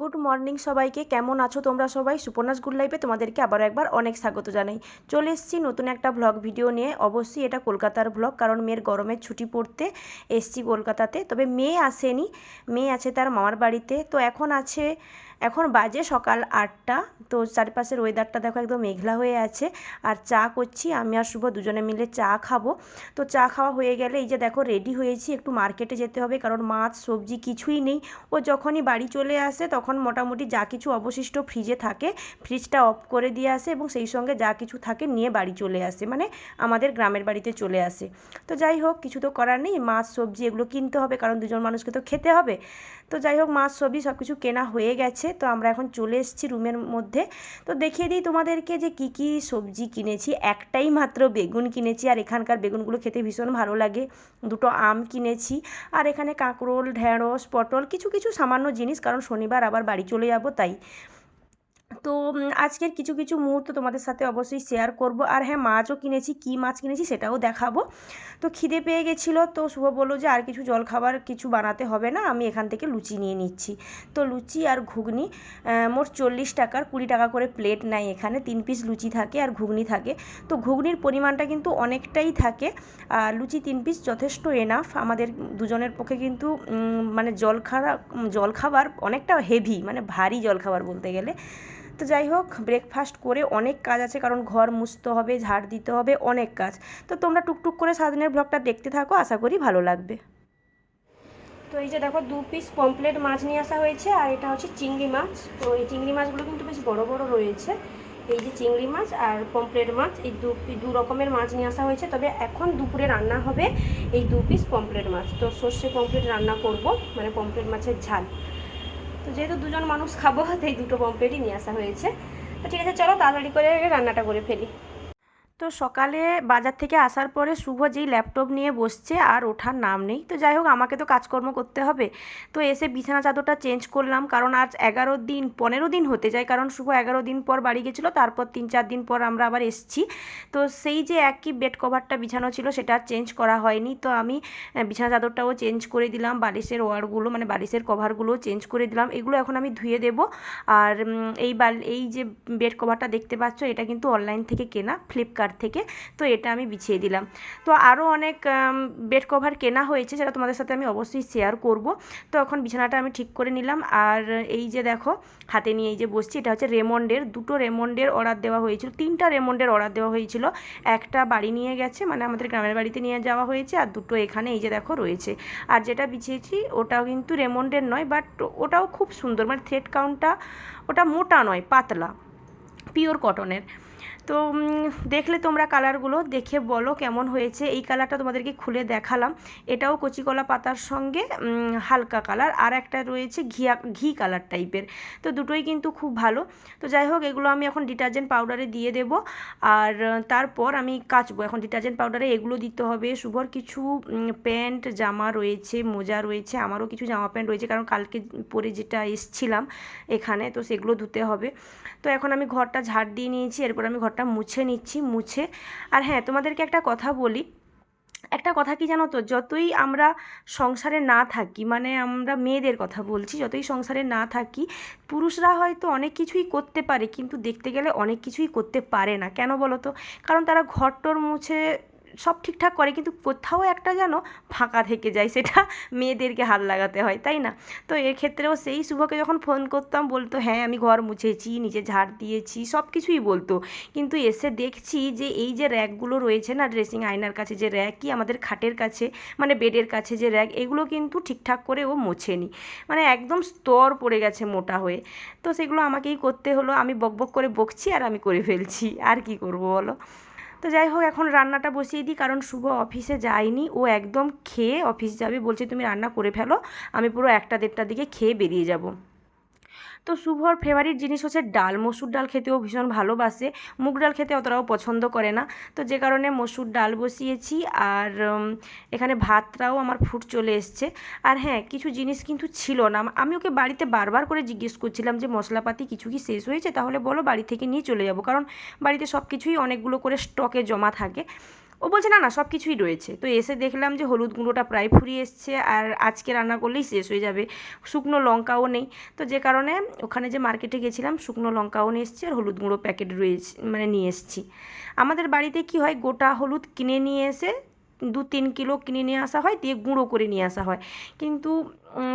Good morning সবাইকে, কেমন আছো তোমরা সবাই? সুপর্ণাস গুড লাইফে তোমাদেরকে আবার একবার অনেক স্বাগত জানাই। চলে এসেছি নতুন একটা ব্লগ ভিডিও নিয়ে। অবশ্যই এটা কলকাতার ব্লগ কারণ মেয়ের গরমের ছুটি পড়তে এসছি কলকাতাতে। তবে মেয়ে আসেনি, মেয়ে আছে তার মামার বাড়িতে। তো এখন আছে এখন বাজে সকাল আটটা, তো চারপাশের ওয়েদারটা দেখো একদম মেঘলা হয়ে আছে। আর চা করছি, আমি আর শুভ দুজনে মিলে চা খাব। তো চা খাওয়া হয়ে গেলে এই যে দেখো রেডি হয়েছি, একটু মার্কেটে যেতে হবে, কারণ মাছ, সবজি কিছুই নেই। ও যখনই বাড়ি চলে আসে, তখন মোটামুটি যা কিছু অবশিষ্ট ফ্রিজে থাকে ফ্রিজটা অফ করে দিয়ে আসে এবং সেই সঙ্গে যা কিছু থাকে নিয়ে বাড়ি চলে আসে মানে আমাদের গ্রামের বাড়িতে চলে আসে। তো যাই হোক, কিছু তো করার নেই, মাছ, সবজি এগুলো কিনতে হবে, কারণ দুজন মানুষকে তো খেতে হবে। তো যাই হোক মাছ সবজি সব কিছু কেনা হয়ে গেছে, তো আমরা এখন চলে এসেছি রুমের মধ্যে। তো দেখিয়ে দিই তোমাদেরকে যে কি কি সবজি কিনেছি, একটাই মাত্র বেগুন কিনেছি, আর এখানকার বেগুনগুলো খেতে ভীষণ ভালো লাগে। দুটো আম কিনেছি, আর এখানে কাঁকরোল, ঢেঁড়স, পটল, কিছু কিছু সামান্য জিনিস, কারণ শনিবার আবার বাড়ি চলে যাব, তাই। তো আজকের কিছু কিছু মুহূর্ত তোমাদের সাথে অবশ্যই শেয়ার করব। আর হ্যাঁ মাছও কিনেছি, কী মাছ কিনেছি সেটাও দেখাবো। তো খিদে পেয়ে গেছিল, তো শুভ বলল যে আর কিছু জলখাবার কিছু বানাতে হবে না, আমি এখান থেকে লুচি নিয়ে নিচ্ছি। তো লুচি আর ঘুগনি মোট চল্লিশ টাকার, কুড়ি টাকা করে প্লেট নেয় এখানে, তিন পিস লুচি থাকে আর ঘুগনি থাকে। তো ঘুগনির পরিমাণটা কিন্তু অনেকটাই থাকে, আর লুচি তিন পিস যথেষ্ট এনাফ আমাদের দুজনের পক্ষে কিন্তু মানে জলখাবার জলখাবার অনেকটা হেভি মানে ভারী জলখাবার বলতে গেলে। তো যাই হোক ব্রেকফাস্ট করে অনেক কাজ আছে, কারণ ঘর মুছতে হবে, ঝাড় দিতে হবে, অনেক কাজ। তো তোমরা টুকটুক করে সারাদিনের ব্লগটা দেখতে থাকো, আশা করি ভালো লাগবে। তো এই যে দেখো, দু পিস পমপ্লেট মাছ নিয়ে আসা হয়েছে, আর এটা হচ্ছে চিংড়ি মাছ। তো এই চিংড়ি মাছগুলো কিন্তু বেশ বড় বড় রয়েছে। এই যে চিংড়ি মাছ আর পমপ্লেট মাছ, এই দু দু রকমের মাছ নিয়ে আসা হয়েছে। তবে এখন দুপুরে রান্না হবে এই দু পিস পমপ্লেট মাছ। তো সর্ষে পমপ্লেট রান্না করব মানে পমপ্লেট মাছের ঝাল। তো যেহেতু দুজন মানুষ খাব, তাই দুটো পমপ্লেটই নিয়ে আসা হয়েছে। তো ঠিক আছে, চলো তাড়াতাড়ি করে রান্নাটা করে ফেলি। তো সকালে বাজার থেকে আসার পরে শুভ যেই ল্যাপটপ নিয়ে বসছে আর ওঠার নাম নেই। তো যাই হোক, আমাকে তো কাজকর্ম করতে হবে। তো এসে বিছানা চাদরটা চেঞ্জ করলাম, কারণ আজ এগারো দিন, পনেরো দিন হতে যায়, কারণ শুভ এগারো দিন পর বাড়ি গেছিল, তারপর তিন চার দিন পর আমরা আবার এসছি। তো সেই যে একই বেড কভারটা বিছানো ছিল, সেটা আর চেঞ্জ করা হয়নি। তো আমি বিছানা চাদরটাও চেঞ্জ করে দিলাম, বালিশের ওয়ারগুলো মানে বালিশের কভারগুলোও চেঞ্জ করে দিলাম। এগুলো এখন আমি ধুয়ে দেব। আর এই বাল, এই যে বেড কভারটা দেখতে পাচ্ছ, এটা কিন্তু অনলাইন থেকে কেনা, ফ্লিপকার্ট থেকে, তো এটা আমি বিছিয়ে দিলাম। তো আরও অনেক বেড কভার কেনা হয়েছে সেটা তোমাদের সাথে আমি অবশ্যই শেয়ার করব। তো এখন বিছানাটা আমি ঠিক করে নিলাম। আর এই যে দেখো, হাতে নিয়ে এই যে বসছি, এটা হচ্ছে রেমন্ডের, দুটো রেমন্ডের অর্ডার দেওয়া হয়েছিল। তিনটা রেমন্ডের অর্ডার দেওয়া হয়েছিল। একটা বাড়ি নিয়ে গেছে মানে আমাদের গ্রামের বাড়িতে নিয়ে যাওয়া হয়েছে, আর দুটো এখানে এই যে দেখো রয়েছে। আর যেটা বিছিয়েছি, ওটাও কিন্তু রেমন্ডের নয় বাট ওটাও খুব সুন্দর মানে থ্রেড কাউন্টটা ওটা মোটা নয়, পাতলা পিওর কটনের তো দেখলে তোমরা কালারগুলো দেখে বলো কেমন হয়েছে। এই কালারটা তোমাদেরকে খুলে দেখালাম। এটাও কচিকলা পাতার সঙ্গে হালকা কালার আর একটা রয়েছে ঘিয়া, ঘি কালার টাইপের তো দুটোই কিন্তু খুব ভালো। তো যাই হোক, এগুলো আমি এখন ডিটারজেন্ট পাউডারে দিয়ে দেব। আর তারপর আমি কাচবো। এখন ডিটারজেন্ট পাউডারে এগুলো দিতে হবে। শুভর কিছু প্যান্ট, জামা রয়েছে, মোজা রয়েছে, আমারও কিছু জামা প্যান্ট রয়েছে। কারণ কালকে পরে যেটা এসছিলাম এখানে, তো সেগুলো ধুতে হবে। তো এখন আমি ঘরটা ঝাড় দিয়ে নিয়েছি। এরপর আমি ঘরটা মুছে নিচ্ছি, মুছে। আর হ্যাঁ তোমাদেরকে একটা কথা বলি। একটা কথা কি জানো তো? যতই আমরা সংসারে না থাকি মানে আমরা মেয়েদের কথা বলছি, যতই সংসারে না থাকি, পুরুষরা হয়তো অনেক কিছুই করতে পারে, কিন্তু দেখতে গেলে অনেক কিছুই করতে পারে না। কেন বলো তো? কারণ তারা ঘরটর মুছে সব ঠিকঠাক করে, কিন্তু কোথাও একটা যেন ফাঁকা থেকে যায়, সেটা মেয়েদেরকে হাত লাগাতে হয়, তাই না? তো এক্ষেত্রেও সেই শুভকে যখন ফোন করতাম, বলতো হ্যাঁ আমি ঘর মুছেছি, নিচে ঝাড় দিয়েছি, সব কিছুই বলতো। কিন্তু এসে দেখছি যে এই যে র্যাকগুলো রয়েছে না ড্রেসিং আয়নার কাছে যে র্যাক, কি আমাদের খাটের কাছে মানে বেডের কাছে যে র্যাক, এগুলো কিন্তু ঠিকঠাক করে ও মোছেনি। মানে একদম স্তর পড়ে গেছে মোটা হয়ে। তো সেগুলো আমাকেই করতে হলো, আমি বকবক করে বকছি আর আমি করে ফেলছি। আর কি করব বলো? তো যাই হোক, এখন রান্নাটা বসিয়ে দিই, কারণ শুভ অফিসে যায়নি। ও একদম খেয়ে অফিস যাবে, বলছে তুমি রান্না করে ফেলো, আমি পুরো একটা দেড়টার দিকে খেয়ে বেরিয়ে যাব। তো শুভর ফেভারিট জিনিস হচ্ছে ডাল। মসুর ডাল খেতেও ভীষণ ভালোবাসে। মুগ ডাল খেতে অতটাও পছন্দ করে না। তো যে কারণে মসুর ডাল বসিয়েছি আর এখানে ভাতটাও আমার ফুট চলে এসছে। আর হ্যাঁ কিছু জিনিস কিন্তু ছিল না। আমি ওকে বাড়িতে বারবার করে জিজ্ঞেস করছিলাম যে, মশলাপাতি কিছু কি শেষ হয়েছে? তাহলে বলো, বাড়ি থেকে নিয়ে চলে যাব। কারণ বাড়িতে সব কিছুই অনেকগুলো করে স্টকে জমা থাকে। ও বলছে, না না সব কিছুই রয়েছে। তো এসে দেখলাম যে হলুদ গুঁড়োটা প্রায় ফুরিয়ে এসছে আর আজকে রান্না করলেই শেষ হয়ে যাবে। শুকনো লঙ্কাও নেই। তো যে কারণে ওখানে যে মার্কেটে গেছিলাম, শুকনো লঙ্কাও নিয়ে এসেছি আর হলুদ গুঁড়ো প্যাকেট রয়েছে মানে নিয়ে এসেছি। আমাদের বাড়িতে কি হয়, গোটা হলুদ কিনে নিয়ে এসে দু তিন কিলো কিনে নিয়ে আসা হয়, দিয়ে গুঁড়ো করে নিয়ে আসা হয়। কিন্তু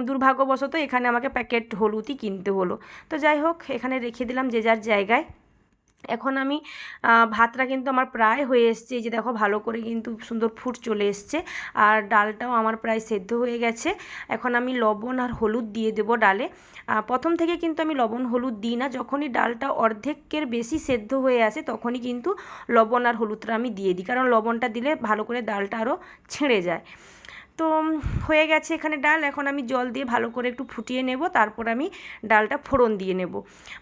দুর্ভাগ্যবশত এখানে আমাকে প্যাকেট হলুদই কিনতে হলো। তো যাই হোক, এখানে রেখে দিলাম যে যার জায়গায়। এখন আমি ভাতটা কিন্তু আমার প্রায় হয়ে এসছে। এই যে দেখো, ভালো করে কিন্তু সুন্দর ফুট চলে এসছে। আর ডালটাও আমার প্রায় সেদ্ধ হয়ে গেছে। এখন আমি লবণ আর হলুদ দিয়ে দেবো ডালে। প্রথম থেকে কিন্তু আমি লবণ হলুদ দিই না। যখনই ডালটা অর্ধেকের বেশি সেদ্ধ হয়ে আসে, তখনই কিন্তু লবণ আর হলুদটা আমি দিয়ে দিই। কারণ লবণটা দিলে ভালো করে ডালটা আরও ছেড়ে যায়। তো হয়ে গেছে এখানে ডাল। এখন আমি জল দিয়ে ভালো করে একটু ফুটিয়ে নেব। তারপর আমি ডালটা ফোড়ন দিয়ে নেব।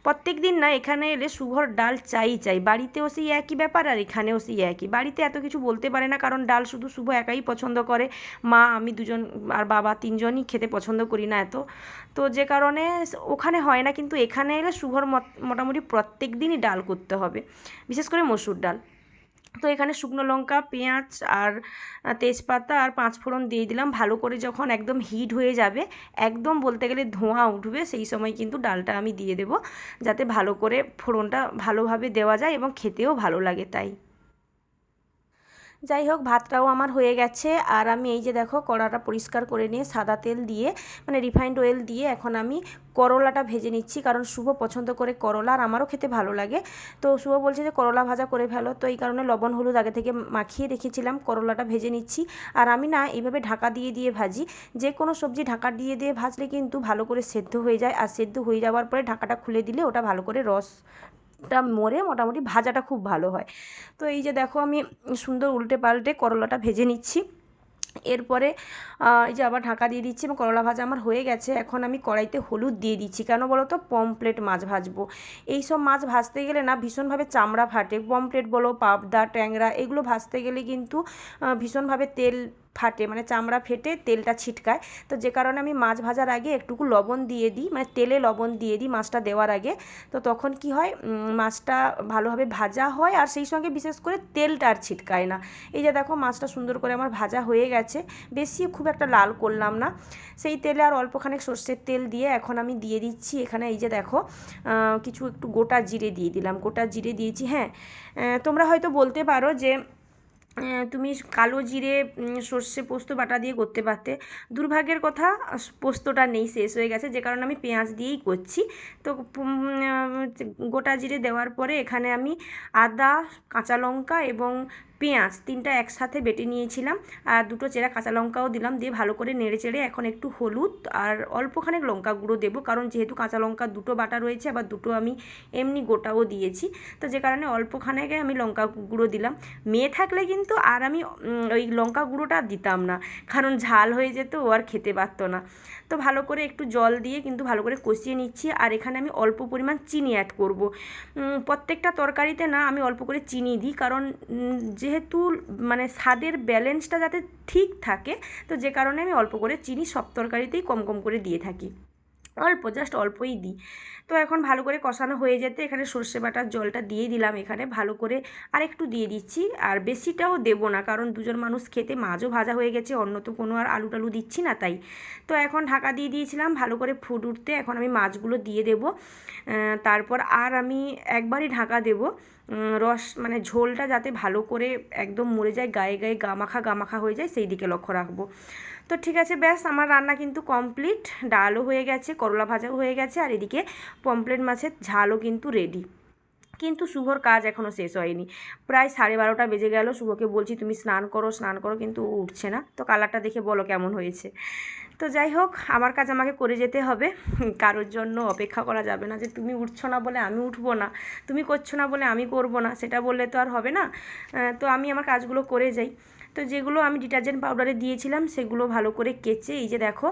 প্রত্যেক দিন না এখানে এলে শুভর ডাল চাই চাই। বাড়িতেও সেই একই ব্যাপার আর এখানেও সেই একই। বাড়িতে এত কিছু বলতে পারে না, কারণ ডাল শুধু শুভ একাই পছন্দ করে। মা, আমি দুজন আর বাবা তিনজনই খেতে পছন্দ করি না এত। তো যে কারণে ওখানে হয় না, কিন্তু এখানে এলে শুভর মোটামুটি প্রত্যেক দিনই ডাল করতে হবে। বিশেষ করে মসুর ডাল। তো এখানে শুকনো লঙ্কা, পেঁয়াজ আর তেজপাতা আর পাঁচ ফোড়ন দিয়ে দিলাম। ভালো করে যখন একদম হিট হয়ে যাবে, একদম বলতে গেলে ধোঁয়া উঠবে, সেই সময় কিন্তু ডালটা আমি দিয়ে দেব, যাতে ভালো করে ফোড়নটা ভালোভাবে দেওয়া যায় এবং খেতেও ভালো লাগে তাই। যাই হোক, ভাতটাও আমার হয়ে গেছে। আর আমি এই যে দেখো, কড়াটা পরিষ্কার করে নিয়ে সাদা তেল দিয়ে মানে রিফাইন্ড অয়েল দিয়ে এখন আমি করলাটা ভেজে নিচ্ছি। কারণ শুভ পছন্দ করে করলা আর আমারও খেতে ভালো লাগে। তো শুভ বলছে যে, করলা ভাজা করে ফেলো। তো এই কারণে লবণ, হলুদ আগে থেকে মাখিয়ে রেখেছিলাম, করলাটা ভেজে নিচ্ছি। আর আমি না এইভাবে ঢাকা দিয়ে দিয়ে ভাজি। যে কোনো সবজি ঢাকা দিয়ে দিয়ে ভাজলে কিন্তু ভালো করে সেদ্ধ হয়ে যায়। আর সেদ্ধ হয়ে যাওয়ার পরে ঢাকাটা খুলে দিলে ওটা ভালো করে রস টা মরে মোটামুটি ভাজাটা খুব ভালো হয়। তো এই যে দেখো আমি সুন্দর উল্টে পাল্টে করলাটা ভেজে নিচ্ছি। এরপরে এই যে আবার ঢাকা দিয়ে দিচ্ছি এবং করলা ভাজা আমার হয়ে গেছে। এখন আমি কড়াইতে হলুদ দিয়ে দিচ্ছি। কেন বলো তো পমপ্লেট মাছ ভাজবো। এই সব মাছ ভাজতে গেলে না ভীষণভাবে চামড়া ফাটে। পমপ্লেট বলো, পাবদা, ট্যাংরা এগুলো ভাজতে গেলে কিন্তু ভীষণভাবে তেল ফাটে মানে চামড়া ফেটে তেলটা ছিটকায়। তো যে কারণে আমি মাছ ভাজার আগে একটুকু লবণ দিয়ে দিই মানে তেলে লবণ দিয়ে দিই মাছটা দেওয়ার আগে। তো তখন কি হয় মাছটা ভালোভাবে ভাজা হয় আর সেই সঙ্গে বিশেষ করে তেলটা আর ছিটকায় না। এই যে দেখো মাছটা সুন্দর করে আমার ভাজা হয়ে গেছে, বেশি খুব একটা লাল করলাম না। সেই তেলে আর অল্পখানেক সর্ষের তেল দিয়ে এখন আমি দিয়ে দিচ্ছি, এখানে এই যে দেখো কিছু একটু গোটা জিরে দিয়ে দিলাম। গোটা জিরে দিয়েছি হ্যাঁ। তোমরা হয়তো বলতে পারো যে তুমি কালো জিরে সর্ষে পোস্ত, বাটা দিয়ে করতে পারতে। দুর্ভাগ্যের কথা পোস্তটা নেই, শেষ হয়ে গেছে। যে কারণে আমি পেঁয়াজ দিয়েই করছি। তো গোটা জিরে দেওয়ার পরে এখানে আমি আদা, কাঁচা লঙ্কা এবং পেঁয়াজ তিনটা একসাথে বেটে নিয়েছিলাম আর দুটো চেরা কাঁচা লঙ্কাও দিলাম দিয়ে ভালো করে নেড়ে চেড়ে এখন একটু হলুদ আর অল্পখানেক লঙ্কা গুঁড়ো দেবো কারণ যেহেতু কাঁচা লঙ্কা দুটো বাটা রয়েছে আবার দুটো আমি এমনি গোটাও দিয়েছি। তো যে কারণে অল্পখানেকে আমি লঙ্কা গুঁড়ো দিলাম। মেয়ে থাকলে কিন্তু আর আমি ওই লঙ্কা গুঁড়োটা দিতাম না। কারণ ঝাল হয়ে যেত ও আর খেতে পারতো না। তো ভালো করে একটু জল দিয়ে কিন্তু ভালো করে কষিয়ে নিচ্ছি আর এখানে আমি অল্প পরিমাণ চিনি অ্যাড করব। প্রত্যেকটা তরকারিতে না আমি অল্প করে চিনি দিই কারণ উম, যেহেতু মানে স্বাদের ব্যালেন্সটা যাতে ঠিক থাকে, তো যে কারণে আমি অল্প করে চিনি সব তরকারিতেই কম কম করে দিয়ে থাকি। অল্প জাস্ট অল্পই দিই। তো এখন ভালো করে কষানো হয়ে যেতে এখানে সর্ষে বাটার জলটা দিয়ে দিলাম এখানে, ভালো করে আর একটু দিয়ে দিচ্ছি। আর বেশিটাও দেবো না, কারণ দুজন মানুষ খেতে মাছও ভাজা হয়ে গেছে, অন্য তো কোনো আর আলু টালু দিচ্ছি না তাই। তো এখন ঢাকা দিয়ে দিয়েছিলাম, ভালো করে ফুট উঠতে এখন আমি মাছগুলো দিয়ে দেবো। তারপর আর আমি একবারই ঢাকা দেবো। রস মানে ঝোলটা যাতে ভালো করে একদম মরে যায়, গায়ে গায়ে গামাখা গামাখা হয়ে যায়, সেই দিকে লক্ষ্য রাখব। তো ঠিক আছে, ব্যাস আমার রান্না কিন্তু কমপ্লিট ডালও হয়ে গেছে, করলা ভাজাও হয়ে গেছে, আর এদিকে পমপ্লেট মাছের ঝালও কিন্তু রেডি কিন্তু শুভর কাজ এখনও শেষ হয়নি। প্রায় সাড়ে বারোটা বেজে গেল, শুভকে বলছি, তুমি স্নান করো স্নান করো, কিন্তু ও উঠছে না। তো কালারটা দেখে বলো কেমন হয়েছে। তো যাই হোক, আমার কাজ আমাকে করে যেতে হবে। কারোর জন্য অপেক্ষা করা যাবে না যে, তুমি উঠছো না বলে আমি উঠবো না, তুমি করছ না বলে আমি করব না। সেটা বললে তো আর হবে না। তো আমি আমার কাজগুলো করে যাই। তো যেগুলো আমি ডিটারজেন্ট পাউডারে দিয়েছিলাম, সেগুলো ভালো করে কেচে, এই যে দেখো,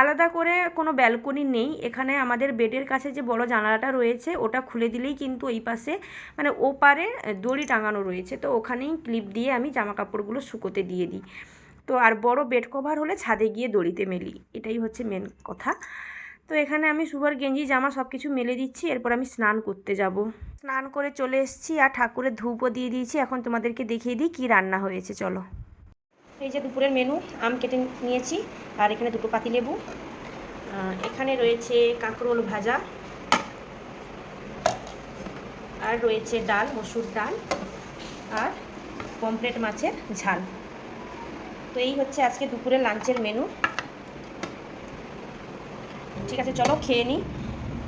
আলাদা করে কোনো ব্যালকনি নেই। এখানে আমাদের বেডের কাছে যে বড় জানালাটা রয়েছে, ওটা খুলে দিলেই কিন্তু এই পাশে মানে ও পারে দড়ি টাঙানো রয়েছে। তো ওখানেই ক্লিপ দিয়ে আমি জামা কাপড়গুলো শুকোতে দিয়ে দিই। তো আর বড় বেড কভার হলে ছাদে গিয়ে দড়িতে মেলি, এটাই হচ্ছে মেন কথা। তো এখানে আমি সুভার গেঞ্জি, জামা সব কিছু মেলে দিচ্ছি, এরপর আমি স্নান করতে যাব। স্নান করে চলে এসেছি, আর ঠাকুরের ধূপও দিয়ে দিয়েছি। এখন তোমাদেরকে দেখিয়ে দিই কী রান্না হয়েছে, চলো। এই যে দুপুরের মেনু আম কেটে নিয়েছি আর এখানে দুটো পাতিলেবু আহ, এখানে রয়েছে কাঁকরোল ভাজা আর রয়েছে ডাল মসুর ডাল আর পমপ্লেট মাছের ঝাল। তো এই হচ্ছে আজকে দুপুরের লাঞ্চের মেনু ঠিক আছে চলো খেয়ে নিই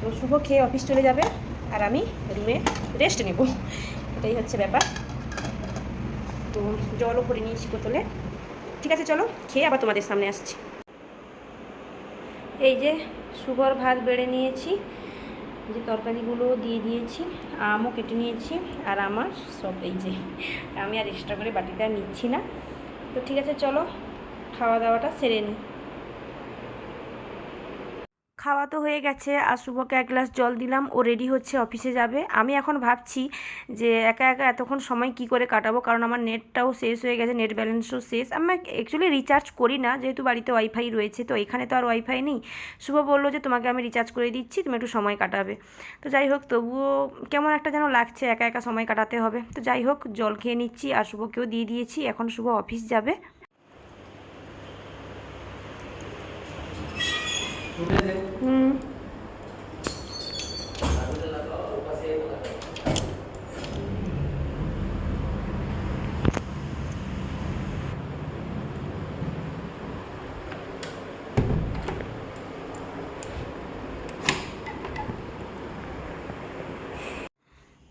তো শুভ খেয়ে অফিস চলে যাবে আর আমি রুমে রেস্ট নেব। এটাই হচ্ছে ব্যাপার। তো জলও করে নিয়েছি বোতলে। ঠিক আছে, চলো খেয়ে আবার তোমাদের সামনে আসছি। এই যে সুগর ভাত বেড়ে নিয়েছি, যে তরকারিগুলো দিয়ে দিয়েছি, আমও কেটে নিয়েছি, আর আমার সব এই যে আমি আর এক্সট্রা করে বাটিটা নিচ্ছি না। তো ঠিক আছে, চলো খাওয়া দাওয়াটা সেরে নিই খাওয়া তো হয়ে গেছে আর শুভকে এক গ্লাস জল দিলাম, ও রেডি হচ্ছে অফিসে যাবে। আমি এখন ভাবছি যে একা একা এতক্ষণ সময় কি করে কাটাবো, কারণ আমার নেটটাও শেষ হয়ে গেছে নেট ব্যালেন্সও শেষ। আমি অ্যাকচুয়ালি রিচার্জ করি না, যেহেতু বাড়িতে ওয়াইফাই রয়েছে, তো এখানে তো আর ওয়াইফাই নেই। শুভ বলল যে, তোমাকে আমি রিচার্জ করে দিচ্ছি, তুমি একটু সময় কাটাবে। তো যাই হোক, তবুও কেমন একটা যেন লাগছে, একা একা সময় কাটাতে হবে। তো যাই হোক, জল খেয়ে নিচ্ছি আর শুভকেও দিয়ে দিয়েছি, এখন শুভ অফিস যাবে। হুম।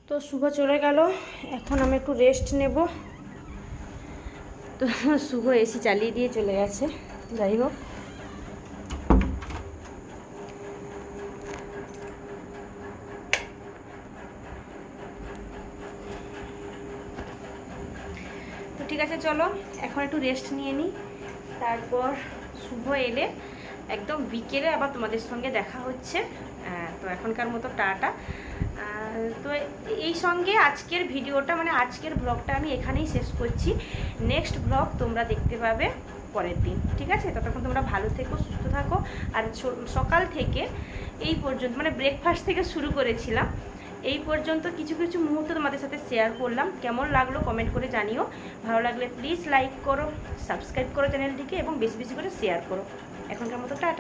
তো শুভ চলে গেল। এখন আমি একটু রেস্ট নেব। তো শুভ এসি চালিয়ে দিয়ে চলে গেছে। যাই হোক। আছে, চলো। এখন একটু রেস্ট নিয়ে নিই। তারপর শুভ এলে একদম বিকেলে আবার তোমাদের সঙ্গে দেখা হচ্ছে। তো এখনকার মতো টাটা। তো এই সঙ্গে আজকের ভিডিওটা মানে আজকের ব্লগটা আমি এখানেই শেষ করছি। নেক্সট ব্লগ তোমরা দেখতে পাবে পরের দিন, ঠিক আছে? ততক্ষণ তোমরা ভালো থেকো, সুস্থ থাকো। আর সকাল থেকে এই পর্যন্ত মানে ব্রেকফাস্ট থেকে শুরু করেছিলাম। এই পর্যন্ত কিছু কিছু মুহূর্ত তোমাদের সাথে শেয়ার করলাম। কেমন লাগল কমেন্ট করে জানিও। ভালো লাগলে প্লিজ লাইক করো সাবস্ক্রাইব করো চ্যানেলটিকে এবং বেশি বেশি করে শেয়ার করো। এখনকার মতো টাটা।